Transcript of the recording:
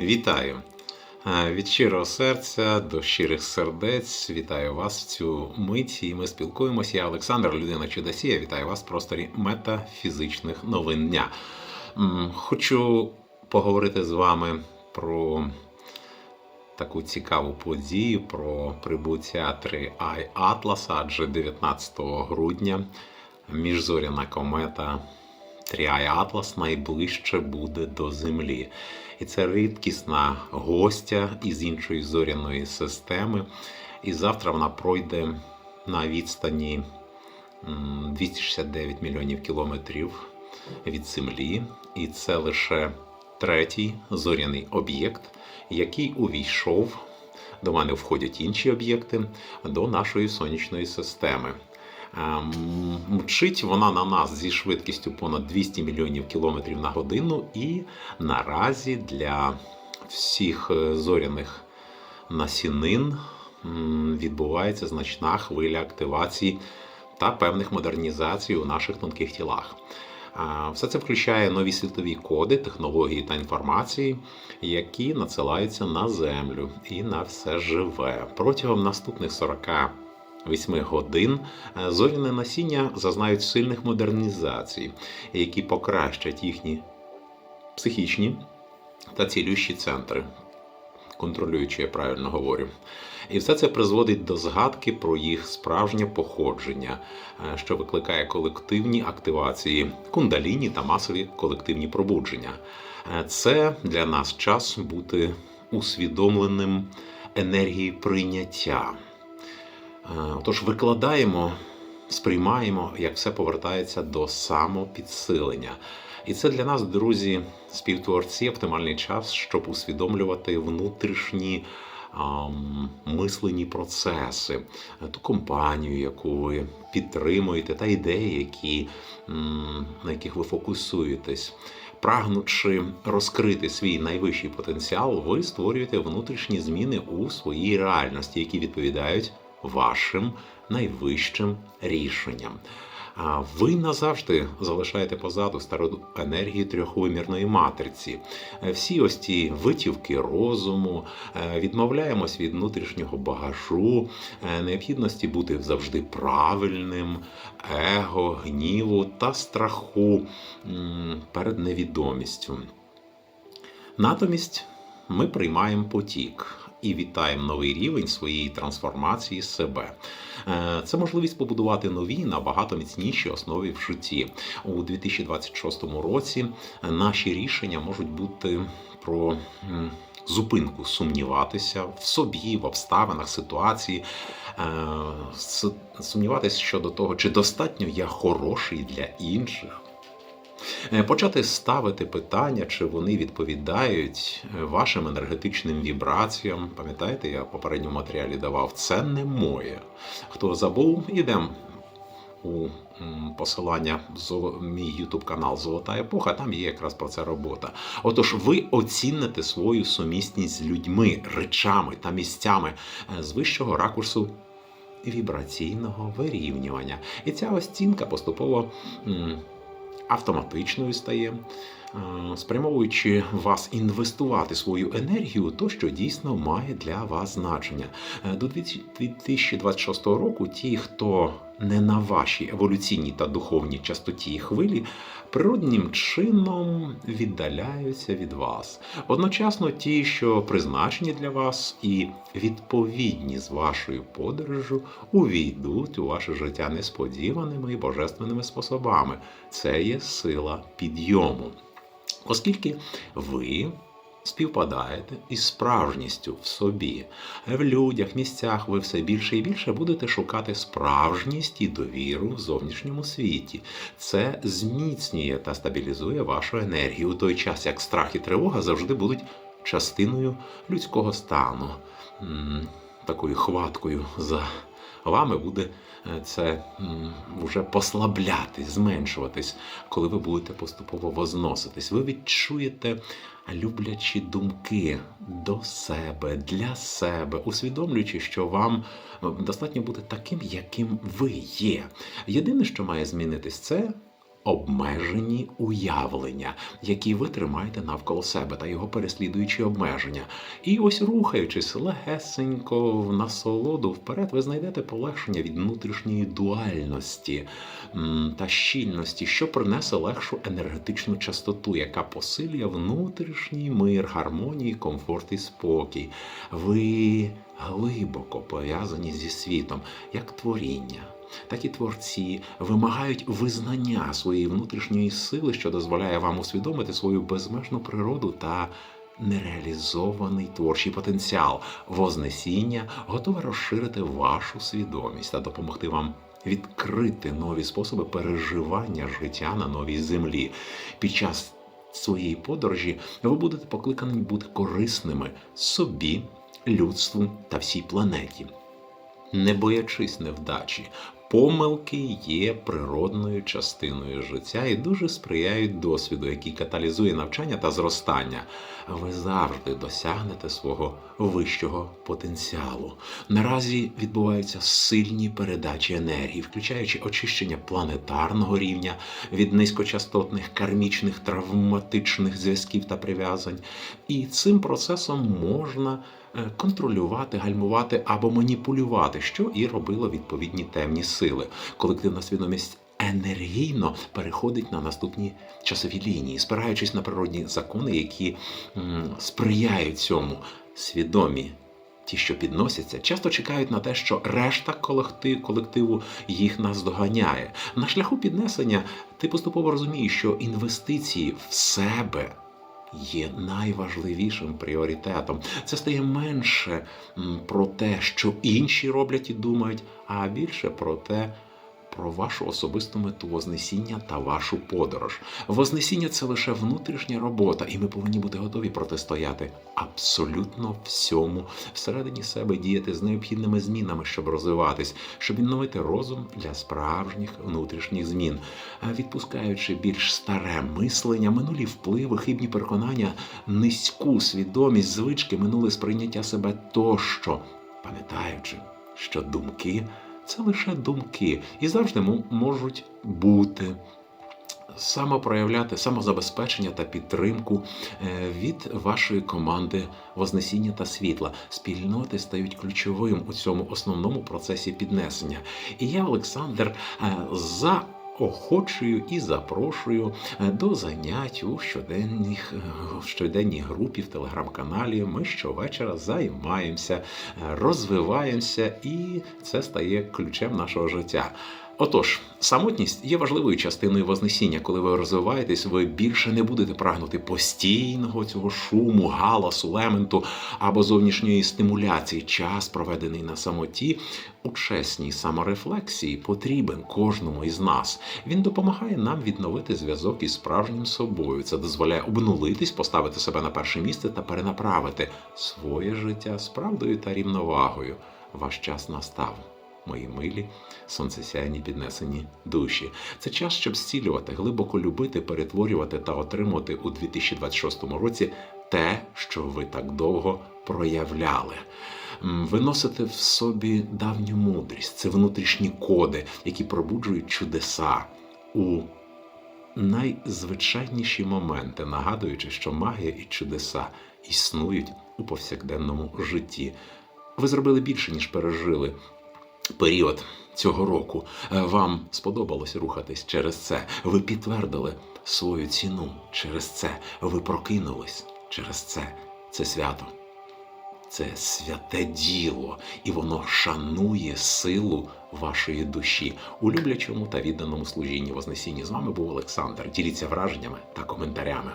Вітаю! Е, Від щирого серця до щирих сердець вітаю вас в цю мить. І ми спілкуємося. Я Олександр, людина чудосія. Вітаю вас в просторі метафізичних новин дня. Хочу поговорити з вами про таку цікаву подію, про прибуття 3i Атласа, адже 19 грудня міжзоряна комета Тріай Атлас найближче буде до Землі. І це рідкісна гостя із іншої зоряної системи. І завтра вона пройде на відстані 269 мільйонів кілометрів від Землі. І це лише третій зоряний об'єкт, який увійшов. До мене входять інші об'єкти до нашої сонячної системи. Ем, Мчить вона на нас зі швидкістю понад 200 мільйонів кілометрів на годину, і наразі для всіх е, зоряних насінин відбувається значна хвиля активації та певних модернізацій у наших тонких тілах. Все це включає нові світові коди, технології та інформації, які надсилаються на землю і на все живе протягом наступних 40 8 годин е, зоряне насіння зазнають сильних модернізацій, які покращать їхні психічні та цілющі центри. Контролюючи, я правильно говорю. І все це призводить до згадки про їх справжнє походження, е, що викликає колективні активації кундаліні та масові колективні пробудження. Е, Це для нас час бути усвідомленим енергії прийняття. Отож, викладаємо, сприймаємо, як все повертається до самопідсилення. І це для нас, друзі, співтворці, оптимальний час, щоб усвідомлювати внутрішні ам, мислені процеси, ту компанію, яку ви підтримуєте, та ідеї, які, м, на яких ви фокусуєтесь. Прагнучи розкрити свій найвищий потенціал, ви створюєте внутрішні зміни у своїй реальності, які відповідають вашим найвищим рішенням. А ви назавжди залишаєте позаду стару енергію трьохвимірної матриці. Е, Всі ось ці витівки розуму, е, відмовляємось від внутрішнього багажу, е, необхідності бути завжди правильним, его, гніву та страху перед невідомістю. Натомість ми приймаємо потік і вітаємо новий рівень своєї трансформації себе. Е, Це можливість побудувати нові набагато міцніші основи в житті у 2026 році. Наші рішення можуть бути про. Зупинку сумніватися в собі, в обставинах, ситуації, е, сумніватися щодо того, чи достатньо я хороший для інших. Е, Почати ставити питання, чи вони відповідають е, вашим енергетичним вібраціям. Пам'ятаєте, я в попередньому матеріалі давав це не моє. Хто забув, ідемо у посилання золо- мій Ютуб канал Золота епоха. Там є якраз про це робота. Отож, ви оціните свою сумісність з людьми, речами та місцями е, з вищого ракурсу вібраційного вирівнювання. І ця оцінка поступово. Автоматичною стає, спрямовуючи вас інвестувати свою енергію, то що дійсно має для вас значення. Е, До 2026 року ті, хто не на вашій еволюційній та духовній частоті і хвилі, природнім чином віддаляються від вас. Одночасно ті, що призначені для вас і відповідні з вашою подорожю, увійдуть у ваше життя несподіваними і божественними способами. Це є сила підйому. Оскільки ви співпадаєте із справжністю в собі, в людях, місцях ви все більше і більше будете шукати справжність і довіру в зовнішньому світі. Це зміцнює та стабілізує вашу енергію у той час, як страх і тривога завжди будуть частиною людського стану. Такою хваткою за вами буде е, це вже послаблятись, зменшуватись, коли ви будете поступово возноситись. Ви відчуєте люблячі думки до себе, для себе, усвідомлюючи, що вам е, достатньо бути таким, яким ви є. Єдине, що має змінитись, це обмежені уявлення, які ви тримаєте навколо себе та його переслідуючі обмеження. І ось рухаючись легесенько в насолоду вперед, ви знайдете полегшення від внутрішньої дуальності та щільності, що принесе легшу енергетичну частоту, яка посилює внутрішній мир, гармонію, комфорт і спокій. Ви глибоко пов'язані зі світом, як творіння. Так і творці вимагають визнання своєї внутрішньої сили, що дозволяє вам усвідомити свою безмежну природу та нереалізований творчий потенціал. Вознесіння готове розширити вашу свідомість та допомогти вам відкрити нові способи переживання життя на новій землі. Під час своєї подорожі ви будете покликані бути корисними собі, людству та всій планеті не боячись невдачі. Помилки є природною частиною життя і дуже сприяють досвіду, який каталізує навчання та зростання. Ви завжди досягнете свого вищого потенціалу. Наразі відбуваються сильні передачі енергії, включаючи очищення планетарного рівня від низькочастотних кармічних травматичних зв'язків та прив'язань. І цим процесом можна контролювати, гальмувати або маніпулювати, що і робило відповідні темні сили. Колективна свідомість енергійно переходить на наступні часові лінії, спираючись на природні закони, які сприяють цьому свідомі. Ті, що підносяться, часто чекають на те, що решта колектив, колективу їх наздоганяє. На шляху піднесення ти поступово розумієш, що інвестиції в себе є найважливішим пріоритетом. Це стає менше про те, що інші роблять і думають, а більше про те, про вашу особисту мету Вознесіння та вашу подорож. Вознесіння це лише внутрішня робота, і ми повинні бути готові протистояти абсолютно всьому всередині себе діяти з необхідними змінами, щоб розвиватись, щоб відновити розум для справжніх внутрішніх змін, відпускаючи більш старе мислення, минулі впливи, хибні переконання, низьку свідомість, звички, минуле сприйняття себе тощо, пам'ятаючи, що думки це лише думки і завжди можуть бути. Самопроявляти самозабезпечення та підтримку е, від вашої команди Вознесіння та світла. Спільноти стають ключовим у цьому основному процесі піднесення. І я, Олександр, е, за Охочую і запрошую е, до занять у щоденних е, в щоденній групі в телеграм-каналі. Ми щовечора займаємося, е, розвиваємося, і це стає ключем нашого життя. Отож, самотність є важливою частиною Вознесіння. Коли ви розвиваєтесь, ви більше не будете прагнути постійного цього шуму, галасу, лементу або зовнішньої стимуляції. Час, проведений на самоті, у чесній саморефлексії, потрібен кожному із нас. Він допомагає нам відновити зв'язок із справжнім собою. Це дозволяє обнулитись, поставити себе на перше місце та перенаправити своє життя з правдою та рівновагою. Ваш час настав. Мої милі, сонцесяйні піднесені душі. Це час, щоб зцілювати, глибоко любити, перетворювати та отримувати у 2026 році те, що ви так довго проявляли. Виносити в собі давню мудрість, це внутрішні коди, які пробуджують чудеса у найзвичайніші моменти, нагадуючи, що магія і чудеса існують у повсякденному житті. Ви зробили більше, ніж пережили період цього року. Е, Вам сподобалось рухатись через це. Ви підтвердили свою ціну через це. Ви прокинулись через це. Це свято. Це святе діло, і воно шанує силу вашої душі у люблячому та відданому служінні Вознесінні. З вами був Олександр. Діліться враженнями та коментарями.